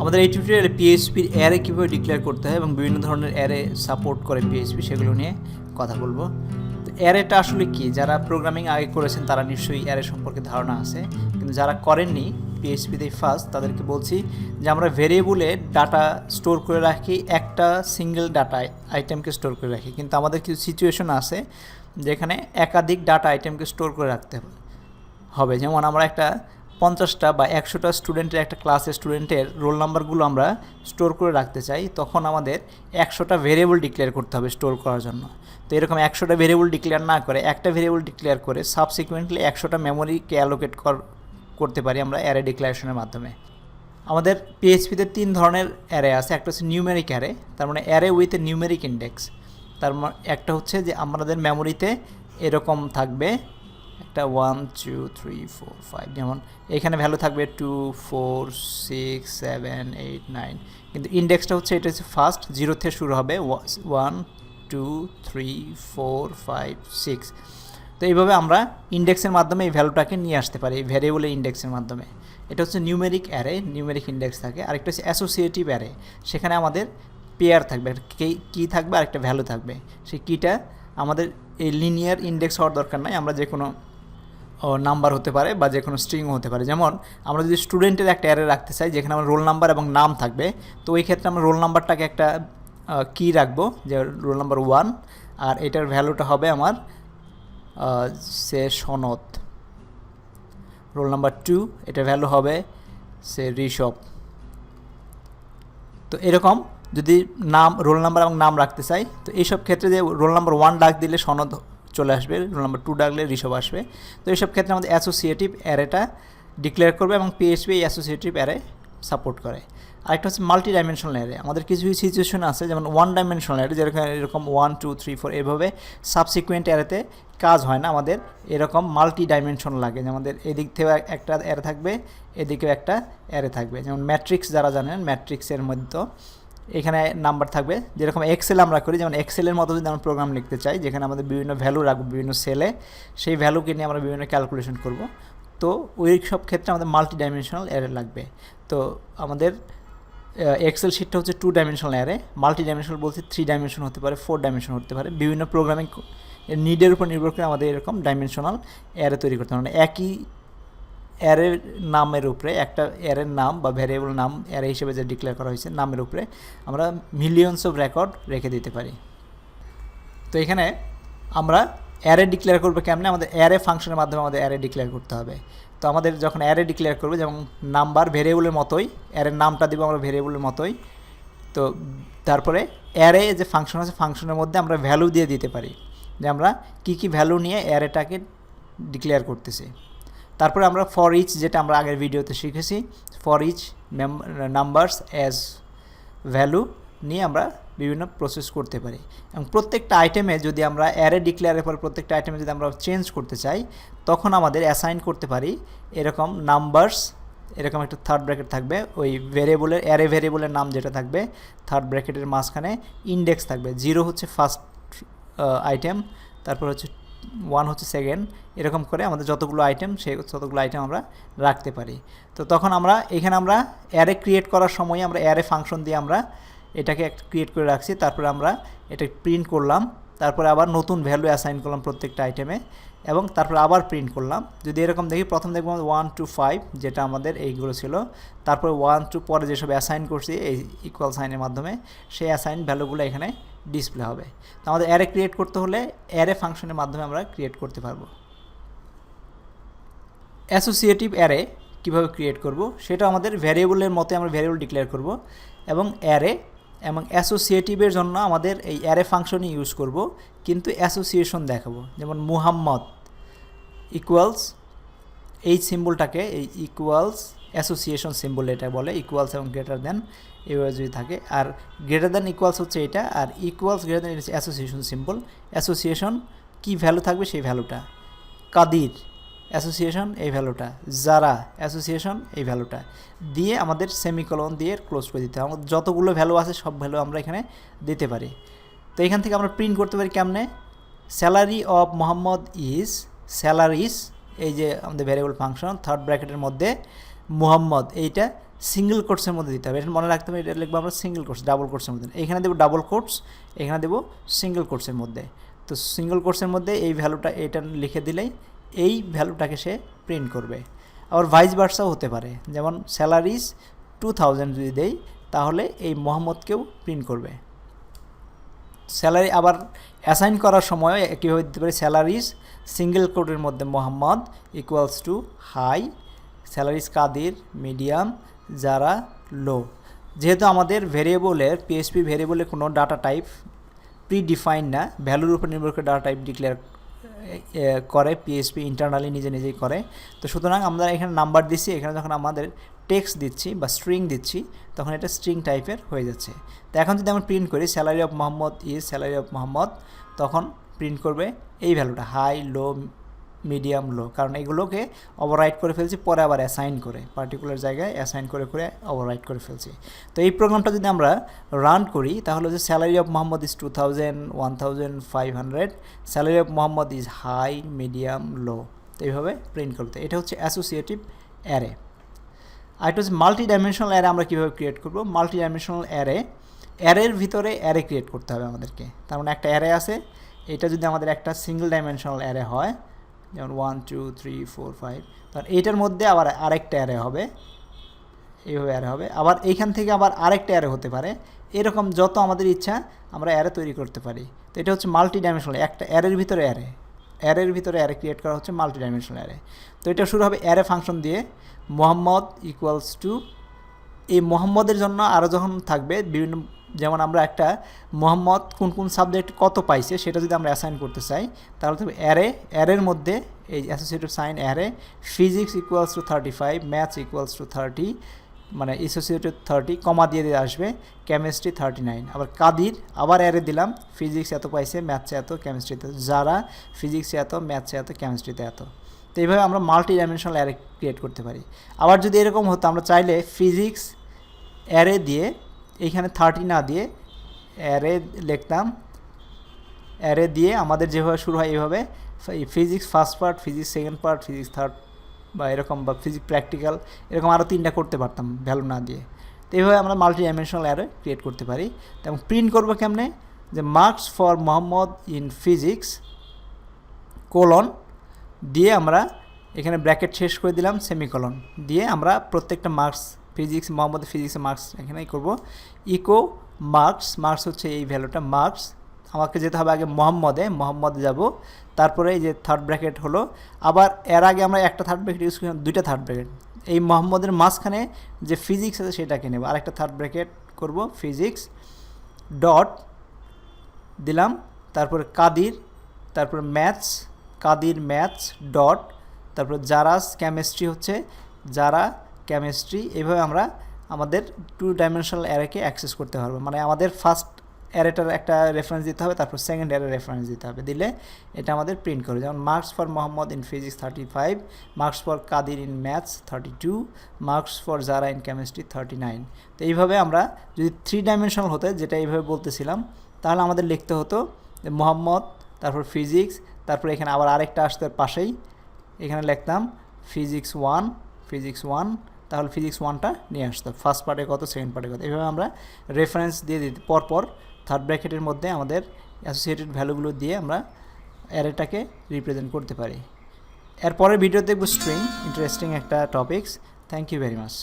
আমাদের এই টিউটোরিয়ালে পিএইচপির অ্যারে কীভাবে ডিক্লেয়ার করতে হয় এবং বিভিন্ন ধরনের অ্যারে সাপোর্ট করে পিএইচপি সেগুলো নিয়ে কথা বলব। তো অ্যারেটা আসলে কি? যারা প্রোগ্রামিং আগে করেছেন, তারা নিশ্চয়ই অ্যারে সম্পর্কে ধারণা আছে। কিন্তু যারা করেননি পিএইচপিতে ফার্স্ট তাদেরকে বলছি যে আমরা ভেরিয়েবলে ডাটা স্টোর করে রাখি, একটা সিঙ্গেল ডাটা আইটেমকে স্টোর করে রাখি। কিন্তু আমাদের কিছু সিচুয়েশন আছে যেখানে একাধিক ডাটা আইটেমকে স্টোর করে রাখতে হবে, যেমন আমরা একটা পঞ্চাশটা বা একশোটা স্টুডেন্টের একটা ক্লাসে স্টুডেন্টের রোল নাম্বারগুলো আমরা স্টোর করে রাখতে চাই, তখন আমাদের একশোটা ভেরিয়েবল ডিক্লেয়ার করতে হবে স্টোর করার জন্য। তো এরকম একশোটা ভেরিয়েবল ডিক্লেয়ার না করে, একটা ভেরিয়েবল ডিক্লেয়ার করে সাবসিকুয়েন্টলি একশোটা মেমোরিকে অ্যালোকেট করতে পারি আমরা অ্যারে ডিক্লারেশনের মাধ্যমে। আমাদের পিএইচপিতে তিন ধরনের অ্যারে আছে, একটা হচ্ছে নিউমেরিক অ্যারে তার মানে array with a numeric index তার একটা হচ্ছে যে আমাদের মেমোরিতে এরকম থাকবে একটা one two three four five যেমন এখানে ভ্যালু থাকবে two four six seven eight nine কিন্তু ইন্ডেক্সটা হচ্ছে, এটা হচ্ছে ফার্স্ট জিরো থেকে শুরু হবে one two three four five six তো এইভাবে আমরা ইন্ডেক্সের মাধ্যমে এই ভ্যালুটাকে নিয়ে আসতে পারি, এই ভ্যারিয়েবলের ইন্ডেক্সের মাধ্যমে। এটা হচ্ছে নিউমেরিক অ্যারে নিউমেরিক ইন্ডেক্স থাকে। আরেকটা হচ্ছে অ্যাসোসিয়েটিভ অ্যারে সেখানে আমাদের পেয়ার থাকবে, একটা কী থাকবে, আরেকটা ভ্যালু থাকবে। সেই কীটা আমাদের এই লিনিয়ার ইন্ডেক্স হওয়ার দরকার নাই। আমরা যে কোনো নাম্বার হতে পারে বা যে কোনো স্ট্রিংও হতে পারে। যেমন আমরা যদি স্টুডেন্টের একটা অ্যারে রাখতে চাই, যেখানে আমার রোল নাম্বার এবং নাম থাকবে, তো ওই ক্ষেত্রে আমরা রোল নাম্বারটাকে একটা কি রাখব, যে রোল নাম্বার ওয়ান আর এটার ভ্যালুটা হবে আমার সে সনদ। রোল নাম্বার টু এটার ভ্যালু হবে সে ঋষভ তো এরকম যদি নাম রোল নাম্বার এবং নাম রাখতে চাই, তো এইসব ক্ষেত্রে যে রোল নাম্বার ওয়ান ডাক দিলে সনদ চলে আসবে রোল নাম্বার টু ডাকলে ঋষভ আসবে। তো এইসব ক্ষেত্রে আমাদের অ্যাসোসিয়েটিভ অ্যারেটা ডিক্লেয়ার করবে এবং পিএইচপি এই অ্যাসোসিয়েটিভ অ্যারে সাপোর্ট করে। আরেকটা হচ্ছে মাল্টি ডাইমেনশনাল অ্যারে আমাদের কিছু কিছু সিচুয়েশন আছে, যেমন ওয়ান ডাইমেনশনাল অ্যারে যেরকম এরকম ওয়ান টু থ্রি ফোর এভাবে সাবসিকুয়েন্ট অ্যারেতে কাজ হয় না আমাদের। এরকম মাল্টি ডাইমেনশন লাগে আমাদের এদিক থেকে একটা অ্যারে থাকবে, এদিকেও একটা অ্যারে থাকবে। যেমন ম্যাট্রিক্স যারা জানেন ম্যাট্রিক্সের মধ্যে এখানে নাম্বার থাকবে। যেরকম এক্সেল আমরা করি, যেমন এক্সেলের মতো যদি আমরা প্রোগ্রাম লিখতে চাই, যেখানে আমাদের বিভিন্ন ভ্যালু রাখব বিভিন্ন সেলে সেই ভ্যালুকে নিয়ে আমরা বিভিন্ন ক্যালকুলেশন করব। তো ওই সব ক্ষেত্রে আমাদের মাল্টি ডাইমেনশনাল অ্যারে লাগবে। তো আমাদের এক্সেল শিটটা হচ্ছে two dimensional array multi dimensional বলতে থ্রি ডাইমেনশন হতে পারে ফোর ডাইমেনশন হতে পারে। বিভিন্ন প্রোগ্রামিং নিডের উপর নির্ভর করে আমাদের এরকম ডাইমেনশনাল অ্যারে তৈরি করতে হবে। মানে একই অ্যারের নামের উপরে, একটা অ্যারের নাম বা ভ্যারিয়েবল নাম অ্যারে হিসেবে যে ডিক্লেয়ার করা হয়েছে, নামের উপরে আমরা মিলিয়নস অফ রেকর্ড রেখে দিতে পারি। তো এখানে আমরা অ্যারে ডিক্লেয়ার করব কেমনে? আমাদের অ্যারে ফাংশনের মাধ্যমে আমাদের অ্যারে ডিক্লেয়ার করতে হবে। তো আমাদের যখন অ্যারে ডিক্লেয়ার করবে, যেমন নাম্বার ভেরিয়েবলের মতোই, অ্যারের নামটা দিব আমরা ভেরিয়েবলের মতোই, তো তারপরে অ্যারে যে ফাংশন আছে, ফাংশনের মধ্যে আমরা ভ্যালু দিয়ে দিতে পারি। যে আমরা কী কী ভ্যালু নিয়ে অ্যারেটাকে ডিক্লেয়ার করতেছি। তারপরে আমরা ফর ইচ যেটা আমরা আগের ভিডিওতে শিখেছি for each numbers as value নিয়ে আমরা বিভিন্ন প্রসেস করতে পারি। এবং প্রত্যেকটা আইটেমে যদি আমরা অ্যারে ডিক্লেয়ারের পর প্রত্যেকটা আইটেমে যদি আমরা চেঞ্জ করতে চাই, তখন আমাদের অ্যাসাইন করতে পারি এরকম নাম্বারস এরকম একটা থার্ড ব্র্যাকেট থাকবে, ওই ভেরিয়েবলের অ্যারে ভেরিয়েবলের নাম যেটা থাকবে থার্ড ব্র্যাকেটের মাঝখানে ইন্ডেক্স থাকবে। জিরো হচ্ছে ফার্স্ট আইটেম তারপর হচ্ছে ওয়ান হচ্ছে সেকেন্ড এরকম করে আমাদের যতগুলো আইটেম সে ততগুলো আইটেম আমরা রাখতে পারি। তো তখন আমরা, এখানে আমরা অ্যারে ক্রিয়েট করার সময় আমরা অ্যারে ফাংশন দিয়ে আমরা এটাকে ক্রিয়েট করে রাখছি, তারপরে আমরা এটা প্রিন্ট করলাম, তারপরে আবার নতুন ভ্যালু অ্যাসাইন করলাম প্রত্যেকটা আইটেমে এবং তারপরে আবার প্রিন্ট করলাম। যদি এরকম দেখি, প্রথম দেখব ওয়ান টু ফাইভ যেটা আমাদের এইগুলো ছিল। তারপরে ওয়ান টু পরে যেসব অ্যাসাইন করছি, এই ইকুয়াল সাইনের মাধ্যমে, সেই অ্যাসাইন ভ্যালুগুলো এখানে ডিসপ্লে হবে। তো আমাদের অ্যারে ক্রিয়েট করতে হলে অ্যারে ফাংশনের মাধ্যমে আমরা ক্রিয়েট করতে পারব। অ্যাসোসিয়েটিভ অ্যারে কীভাবে ক্রিয়েট করব, সেটা আমাদের ভ্যারিয়েবলের মতে আমরা ভ্যারিয়েবল ডিক্লেয়ার করব এবং অ্যারে এবং অ্যাসোসিয়েটিভের জন্য আমাদের এই অ্যারে ফাংশনই ইউজ করব, কিন্তু অ্যাসোসিয়েশন দেখাবো। যেমন মুহাম্মদ ইকুয়ালস এই সিম্বলটাকে এই ইকুয়ালস অ্যাসোসিয়েশন সিম্বল এটা বলে ইকুয়ালস এবং গ্রেটার দেন এভাবে যদি থাকে। আর গ্রেটার দেন ইকুয়ালস হচ্ছে এটা, আর equals greater than association symbol. Association কী ভ্যালু থাকবে? সেই ভ্যালুটা কাদির, অ্যাসোসিয়েশন, এই ভ্যালুটা যারা, অ্যাসোসিয়েশন, এই ভ্যালুটা দিয়ে আমাদের সেমিকলন দিয়ে ক্লোজ করে দিতে হবে আমাদের যতগুলো ভ্যালু আছে, সব ভ্যালু আমরা এখানে দিতে পারি। তো এখান থেকে আমরা প্রিন্ট করতে পারি কেমনে? Salary of Mohammad is salaries এই যে আমাদের ভ্যারিয়েবল ফাংশন থার্ড ব্র্যাকেটের মধ্যে মুহাম্মদ, এইটা সিঙ্গেল কোর্সের মধ্যে দিতে হবে। এটা মনে রাখতে হবে, এটা লিখব আমরা সিঙ্গেল কোর্স ডাবল কোর্সের মধ্যে। এখানে দেবো ডাবল কোর্স এখানে দেবো সিঙ্গেল কোর্সের মধ্যে। তো সিঙ্গেল কোর্সের মধ্যে এই ভ্যালুটা এটা লিখে দিলেই এই ভ্যালুটাকে সে প্রিন্ট করবে। আবার ভাইস ভার্সাও হতে পারে, যেমন স্যালারিজ টু থাউজেন্ড যদি দেই, তাহলে এই মোহাম্মদকেও প্রিন্ট করবে। স্যালারি আবার অ্যাসাইন করার সময় কীভাবে দিতে পারি? স্যালারিজ সিঙ্গেল কোডের মধ্যে Mohammad equals to high salaries Qadir, medium, যারা লো যেহেতু আমাদের ভেরিয়েবলের পিএসপি ভেরিয়েবলে কোনো ডাটা টাইপ প্রি ডিফাইন না ভ্যালুর উপর নির্ভর করে ডাটা টাইপ ডিক্লেয়ার করে পিএসপি ইন্টারনালি নিজে নিজেই করে। তো সুতরাং আমরা এখানে নাম্বার দিচ্ছি, এখানে যখন আমাদের টেক্সট দিচ্ছি বা স্ট্রিং দিচ্ছি, তখন এটা স্ট্রিং টাইপের হয়ে যাচ্ছে। তো এখন যদি আমরা প্রিন্ট করি salary of Mohammad is salary of Mohammad তখন প্রিন্ট করবে এই ভ্যালুটা হাই লো মিডিয়াম লো কারণ এগুলোকে ওভাররাইট করে ফেলছি, পরে আবার অ্যাসাইন করে পার্টিকুলার জায়গায় অ্যাসাইন করে করে ওভাররাইট করে ফেলছি। তো এই প্রোগ্রামটা যদি আমরা রান করি, তাহলে যে salary of Mohammad is two thousand one thousand five hundred salary of Mohammad is high medium low তো এইভাবে প্রিন্ট করতে এটা হচ্ছে অ্যাসোসিয়েটিভ অ্যারে আর এটা হচ্ছে মাল্টি ডাইমেনশনাল অ্যারে আমরা কীভাবে ক্রিয়েট করব? মাল্টি ডাইমেনশনাল অ্যারে অ্যারের ভিতরে অ্যারে ক্রিয়েট করতে হবে আমাদেরকে। তার মানে একটা অ্যারে আছে, এটা যদি আমাদের একটা সিঙ্গেল ডাইমেনশনাল অ্যারে হয় যেমন one two three four five তার এইটার মধ্যে আবার আরেকটা অ্যারে হবে। এইভাবে অ্যারে হবে। আবার এইখান থেকে আবার আরেকটা অ্যারে হতে পারে। এরকম যত আমাদের ইচ্ছা আমরা অ্যারে তৈরি করতে পারি। তো এটা হচ্ছে মাল্টি ডাইমেনশনাল একটা অ্যারের ভিতরে অ্যারে অ্যারের ভিতরে অ্যারে ক্রিয়েট করা হচ্ছে মাল্টি ডাইমেনশনাল অ্যারে তো এটা শুরু হবে অ্যারে ফাংশন দিয়ে। মোহাম্মদ ইকুয়ালস টু এই মোহাম্মদের জন্য আরও যখন থাকবে বিভিন্ন যেমন আমরা একটা মোহাম্মদ কোন কোন সাবজেক্ট কত পাইছে সেটা যদি আমরা অ্যাসাইন করতে চাই, তাহলে তবে অ্যারে অ্যারের মধ্যে এই associative sign array physics equals to thirty five maths equals to thirty মানে অ্যাসোসিয়েটেড থার্টি কমা দিয়ে দিয়ে আসবে কেমিস্ট্রি থার্টি নাইন আবার কাদির, আবার অ্যারে দিলাম ফিজিক্স এত পাইছে ম্যাথসে এত কেমিস্ট্রিতে যারা ফিজিক্সে এত ম্যাথসে এত কেমিস্ট্রিতে এত। তো এইভাবে আমরা মাল্টি ডাইমেনশনাল অ্যারে ক্রিয়েট করতে পারি। আবার যদি এরকম হতো, আমরা চাইলে ফিজিক্স অ্যারে দিয়ে এইখানে থার্টি না দিয়ে অ্যারে লিখতাম। অ্যারে দিয়ে আমাদের যেভাবে শুরু হয় এইভাবে। Physics first part physics second part physics third বা এরকম বা ফিজিক্স প্র্যাকটিক্যাল এরকম আরও তিনটা করতে পারতাম ভ্যালু না দিয়ে। তো এইভাবে আমরা মাল্টি ডাইমেনশনাল অ্যারে ক্রিয়েট করতে পারি। এবং প্রিন্ট করব কেমনে? যে marks for Mohammad in physics colon দিয়ে আমরা এখানে ব্র্যাকেট শেষ করে দিলাম সেমিকলন দিয়ে আমরা প্রত্যেকটা মার্কস ফিজিক্স মোহাম্মদ ফিজিক্সের মার্কস এখানেই করব। ইকো মার্কস মার্কস হচ্ছে এই ভ্যালুটা মার্কস আমাকে যেতে হবে আগে মোহাম্মদে মোহাম্মদে যাব। তারপরে এই যে থার্ড ব্র্যাকেট হলো। আবার এর আগে আমরা একটা থার্ড ব্র্যাকেট ইউজ করলাম দুইটা থার্ড ব্র্যাকেট এই মোহাম্মদের মাঝখানে যে ফিজিক্স আছে সেটাকে নেব। আরেকটা থার্ড ব্র্যাকেট করব ফিজিক্স ডট দিলাম। তারপরে কাদির, তারপরে ম্যাথস কাদির ম্যাথস ডট তারপর জারাস কেমিস্ট্রি হচ্ছে যারা কেমিস্ট্রি এইভাবে আমরা আমাদের টু ডাইমেনশনাল অ্যারেকে অ্যাক্সেস করতে পারব। মানে আমাদের ফার্স্ট অ্যারেটার একটা রেফারেন্স দিতে হবে, তারপর সেকেন্ড অ্যারে রেফারেন্স দিতে হবে। দিলে এটা আমাদের প্রিন্ট করে। যেমন marks for Mohammad in physics thirty five marks for Qadir in maths thirty two marks for Zara in chemistry thirty nine তো এইভাবে আমরা যদি থ্রি ডাইমেনশনাল হতে, যেটা এইভাবে বলতেছিলাম, তাহলে আমাদের লিখতে হতো মোহাম্মদ তারপর ফিজিক্স তারপর এখানে আবার আরেকটা আসতে পাশেই, এখানে লিখতাম ফিজিক্স ওয়ান ফিজিক্স ওয়ান তাহলে ফিজিক্স ওয়ানটা নিয়ে আসতো ফার্স্ট পার্টে কত সেকেন্ড পার্টে কত? এভাবে আমরা রেফারেন্স দিয়ে দিতে পরপর থার্ড ব্র্যাকেটের মধ্যে আমাদের অ্যাসোসিয়েটেড ভ্যালুগুলো দিয়ে আমরা অ্যারেটাকে রিপ্রেজেন্ট করতে পারি। এরপরের ভিডিও দেখব স্ট্রিং ইন্টারেস্টিং একটা topics thank you very much